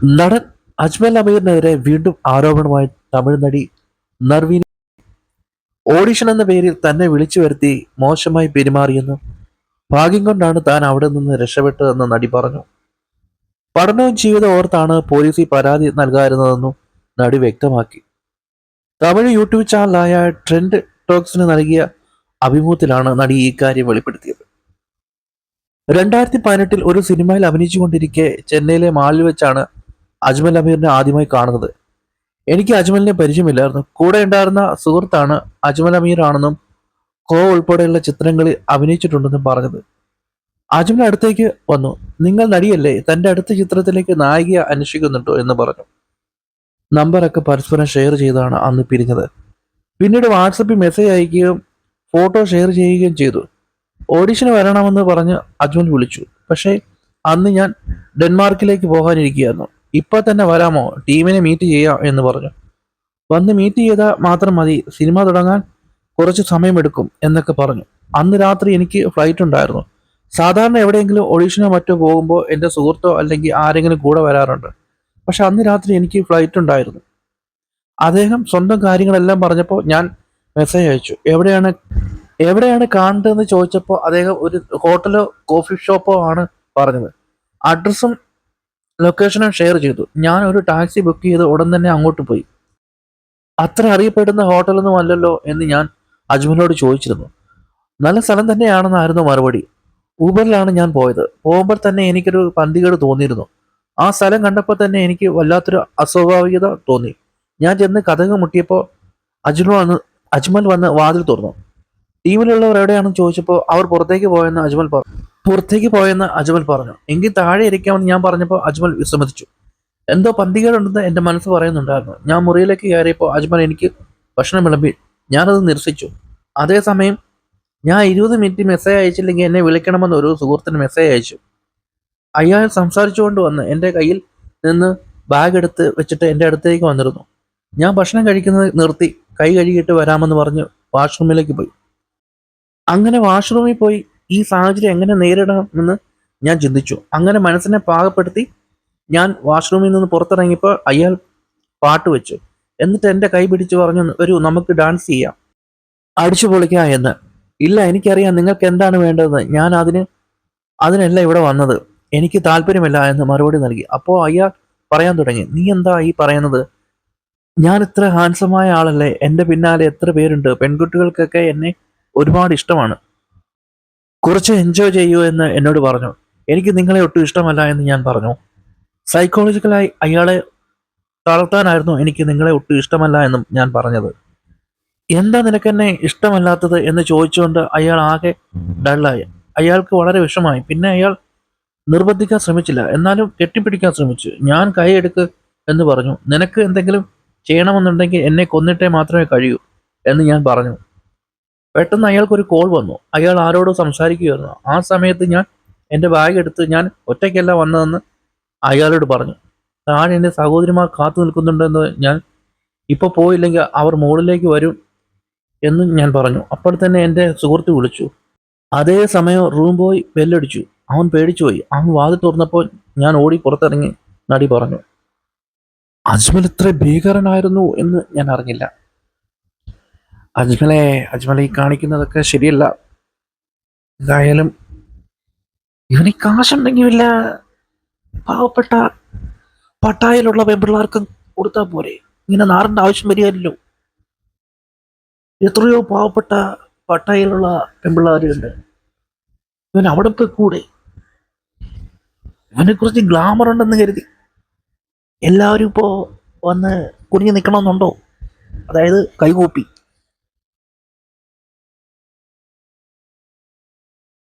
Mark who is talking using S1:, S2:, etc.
S1: നടൻ അജ്മൽ അമീറിനെതിരെ വീണ്ടും ആരോപണമായി തമിഴ് നടി ഓഡിഷൻ എന്ന പേരിൽ തന്നെ വിളിച്ചു വരുത്തി മോശമായി പെരുമാറിയെന്നും ഭാഗ്യം കൊണ്ടാണ് താൻ അവിടെ നിന്ന് രക്ഷപ്പെട്ടതെന്ന് നടി പറഞ്ഞു. പഠനവും ജീവിതം ഓർത്താണ് പോലീസിൽ പരാതി നൽകാതിരുന്നതെന്നും നടി വ്യക്തമാക്കി. തമിഴ് യൂട്യൂബ് ചാനലായ ട്രെൻഡ് ടോക്സിന് നൽകിയ അഭിമുഖത്തിലാണ് നടി ഈ കാര്യം വെളിപ്പെടുത്തിയത്. രണ്ടായിരത്തി പതിനെട്ടിൽ ഒരു സിനിമയിൽ അഭിനയിച്ചുകൊണ്ടിരിക്കെ ചെന്നൈയിലെ മാളിൽ വെച്ചാണ് അജ്മൽ അമീറിനെ ആദ്യമായി കാണുന്നത്. എനിക്ക് അജ്മലിനെ പരിചയമില്ലായിരുന്നു. കൂടെ ഉണ്ടായിരുന്ന സുഹൃത്താണ് അജ്മൽ അമീർ ആണെന്നും കോ ഉൾപ്പെടെയുള്ള ചിത്രങ്ങളിൽ അഭിനയിച്ചിട്ടുണ്ടെന്നും പറഞ്ഞത്. അജ്മൽ അടുത്തേക്ക് വന്നു. നിങ്ങൾ നടിയല്ലേ? തന്റെ അടുത്ത ചിത്രത്തിലേക്ക് നായികയെ അന്വേഷിക്കുന്നുണ്ടോ? എന്ന് പറഞ്ഞു. നമ്പറൊക്കെ പരസ്പരം ഷെയർ ചെയ്താണ് അന്ന് പിരിഞ്ഞത്. പിന്നീട് വാട്സപ്പിൽ മെസ്സേജ് അയക്കുകയും ഫോട്ടോ ഷെയർ ചെയ്യുകയും ചെയ്തു. ഓഡിഷന് വരണമെന്ന് പറഞ്ഞ് അജ്മൽ വിളിച്ചു. പക്ഷേ അന്ന് ഞാൻ ഡെൻമാർക്കിലേക്ക് പോകാനിരിക്കുകയായിരുന്നു. ഇപ്പൊ തന്നെ വരാമോ? ടീമിനെ മീറ്റ് ചെയ്യാം എന്ന് പറഞ്ഞു. വന്ന് മീറ്റ് ചെയ്താൽ മാത്രം മതി. സിനിമ തുടങ്ങാൻ കുറച്ച് സമയമെടുക്കും എന്നൊക്കെ പറഞ്ഞു. അന്ന് രാത്രി എനിക്ക് ഫ്ലൈറ്റ് ഉണ്ടായിരുന്നു. സാധാരണ എവിടെയെങ്കിലും ഒഡീഷനോ മറ്റോ പോകുമ്പോൾ എന്റെ സുഹൃത്തോ അല്ലെങ്കിൽ ആരെങ്കിലും കൂടെ വരാറുണ്ട്. പക്ഷെ അന്ന് രാത്രി എനിക്ക് ഫ്ലൈറ്റ് ഉണ്ടായിരുന്നു. അദ്ദേഹം സ്വന്തം കാര്യങ്ങളെല്ലാം പറഞ്ഞപ്പോൾ ഞാൻ മെസ്സേജ് അയച്ചു. എവിടെയാണ് എവിടെയാണ് കാണേണ്ടതെന്ന് ചോദിച്ചപ്പോൾ അദ്ദേഹം ഒരു ഹോട്ടലോ കോഫി ഷോപ്പോ ആണ് പറഞ്ഞത്. അഡ്രസ്സും ലൊക്കേഷനും ഷെയർ ചെയ്തു. ഞാൻ ഒരു ടാക്സി ബുക്ക് ചെയ്ത് ഉടൻ തന്നെ അങ്ങോട്ട് പോയി. അത്ര അറിയപ്പെടുന്ന ഹോട്ടലൊന്നും അല്ലല്ലോ എന്ന് ഞാൻ അജ്മലിനോട് ചോദിച്ചിരുന്നു. നല്ല സ്ഥലം തന്നെയാണെന്നായിരുന്നു മറുപടി. ഊബറിലാണ് ഞാൻ പോയത്. പോകുമ്പോൾ തന്നെ എനിക്കൊരു പന്തികേട് തോന്നിയിരുന്നു. ആ സ്ഥലം കണ്ടപ്പോൾ തന്നെ എനിക്ക് വല്ലാത്തൊരു അസ്വാഭാവികത തോന്നി. ഞാൻ ചെന്ന് കഥക് മുട്ടിയപ്പോൾ അജ്മൽ വന്ന് അജ്മൽ വന്ന് വാതിൽ തുറന്നു. ടീമിലുള്ളവർ എവിടെയാണെന്ന് ചോദിച്ചപ്പോൾ അവർ പുറത്തേക്ക് പോയെന്ന് അജ്മൽ പറഞ്ഞു പുറത്തേക്ക് പോയെന്ന് അജ്മൽ പറഞ്ഞു. എങ്കിൽ താഴെ ഇരിക്കാമെന്ന് ഞാൻ പറഞ്ഞപ്പോൾ അജ്മൽ വിസമ്മതിച്ചു. എന്തോ പന്തികേടുണ്ടെന്ന് എന്റെ മനസ്സ് പറയുന്നുണ്ടായിരുന്നു. ഞാൻ മുറിയിലേക്ക് കയറിയപ്പോൾ അജ്മൽ എനിക്ക് ഭക്ഷണം വിളമ്പി ഞാനത് നിരസിച്ചു. അതേസമയം ഞാൻ ഇരുപത് മിനിറ്റ് മെസ്സേജ് അയച്ചില്ലെങ്കിൽ എന്നെ വിളിക്കണമെന്ന് ഒരു സുഹൃത്തിന് മെസ്സേജ് അയച്ചു. അയാൾ സംസാരിച്ചുകൊണ്ട് വന്ന് എന്റെ കയ്യിൽ നിന്ന് ബാഗ് എടുത്ത് വെച്ചിട്ട് എന്റെ അടുത്തേക്ക് വന്നിരുന്നു. ഞാൻ ഭക്ഷണം കഴിക്കുന്നത് നിർത്തി. കൈ കഴുകിയിട്ട് വരാമെന്ന് പറഞ്ഞ് വാഷ്റൂമിലേക്ക് പോയി. അങ്ങനെ വാഷ്റൂമിൽ പോയി ഈ സാഹചര്യം എങ്ങനെ നേരിടണമെന്ന് ഞാൻ ചിന്തിച്ചു. അങ്ങനെ മനസ്സിനെ പാകപ്പെടുത്തി ഞാൻ വാഷ്റൂമിൽ നിന്ന് പുറത്തിറങ്ങിയപ്പോൾ അയാൾ പാട്ട് വെച്ചു. എന്നിട്ട് എന്റെ കൈ പിടിച്ച് പറഞ്ഞു ഒരു നമുക്ക് ഡാൻസ് ചെയ്യാം. അടിച്ചു പൊളിക്കാം എന്ന്. ഇല്ല എനിക്കറിയാം നിങ്ങൾക്ക് എന്താണ് വേണ്ടതെന്ന്. ഞാൻ അതിന് അതിനല്ല ഇവിടെ വന്നത്. എനിക്ക് താല്പര്യമില്ല എന്ന് മറുപടി നൽകി. അപ്പോൾ അയാൾ പറയാൻ തുടങ്ങി നീ എന്താ ഈ പറയുന്നത്? ഞാൻ ഇത്ര ഹാൻസമായ ആളല്ലേ. എന്റെ പിന്നാലെ എത്ര പേരുണ്ട്? പെൺകുട്ടികൾക്കൊക്കെ എന്നെ ഒരുപാട് ഇഷ്ടമാണ്. കുറച്ച് എൻജോയ് ചെയ്യൂ എന്ന് എന്നോട് പറഞ്ഞു. എനിക്ക് നിങ്ങളെ ഒട്ടും ഇഷ്ടമല്ല എന്ന് ഞാൻ പറഞ്ഞു. സൈക്കോളജിക്കലായി അയാളെ തളർത്താനായിരുന്നു എനിക്ക് നിങ്ങളെ ഒട്ടും ഇഷ്ടമല്ല എന്നും ഞാൻ പറഞ്ഞത്. എന്താ നിനക്ക് എന്നെ ഇഷ്ടമല്ലാത്തത് എന്ന് ചോദിച്ചുകൊണ്ട് അയാൾ ആകെ ഡള്ളായി അയാൾക്ക് വളരെ വിഷമായി പിന്നെ അയാൾ നിർബന്ധിക്കാൻ ശ്രമിച്ചില്ല. എന്നാലും കെട്ടിപ്പിടിക്കാൻ ശ്രമിച്ചു. ഞാൻ കൈയെടുക്ക് എന്ന് പറഞ്ഞു. നിനക്ക് എന്തെങ്കിലും ചെയ്യണമെന്നുണ്ടെങ്കിൽ എന്നെ കൊന്നിട്ടേ മാത്രമേ കഴിയൂ എന്ന് ഞാൻ പറഞ്ഞു. പെട്ടെന്ന് അയാൾക്കൊരു കോൾ വന്നു. അയാൾ ആരോടോ സംസാരിക്കുകയായിരുന്നു. ആ സമയത്ത് ഞാൻ എന്റെ ബാഗ് എടുത്ത് ഞാൻ ഒറ്റയ്ക്കല്ല വന്നതെന്ന് അയാളോട് പറഞ്ഞു. താൻ എന്റെ സഹോദരിമാർ കാത്തു നിൽക്കുന്നുണ്ടെന്ന് ഞാൻ ഇപ്പോൾ പോയില്ലെങ്കിൽ അവർ മുകളിലേക്ക് വരും എന്നും ഞാൻ പറഞ്ഞു. അപ്പോൾ തന്നെ എന്റെ സുഹൃത്ത് വിളിച്ചു. അതേ സമയം റൂം ബോയ് ബെല്ലടിച്ചു. അവൻ പേടിച്ചു പോയി. അവൻ വാതിൽ തുറന്നപ്പോൾ ഞാൻ ഓടി പുറത്തിറങ്ങി നടി പറഞ്ഞു. അജ്മൽ ഇത്ര ഭീകരനായിരുന്നു എന്ന് ഞാൻ അറിഞ്ഞില്ല. അജ്മലെ അജ്മലെ ഈ കാണിക്കുന്നതൊക്കെ ശരിയല്ല. എന്തായാലും ഇവന് കാശുണ്ടെങ്കിൽ വല്ല പാവപ്പെട്ട പട്ടായയിലുള്ള പെൺപിള്ളേർക്ക് കൊടുത്താൽ പോരെ. ഇങ്ങനെ നാറിന്റെ ആവശ്യം വരികയല്ലോ. എത്രയോ പാവപ്പെട്ട പട്ടായയിലുള്ള പെൺപിള്ളേരുണ്ട് ഇവൻ അവിടെ പോയി കൂടെ. ഇവനെ കുറിച്ച് ഗ്ലാമർ ഉണ്ടെന്ന് കരുതി. എല്ലാവരും ഇപ്പോൾ വന്ന് കുനിഞ്ഞു നിൽക്കണമെന്നുണ്ടോ അതായത് കൈകൂപ്പി.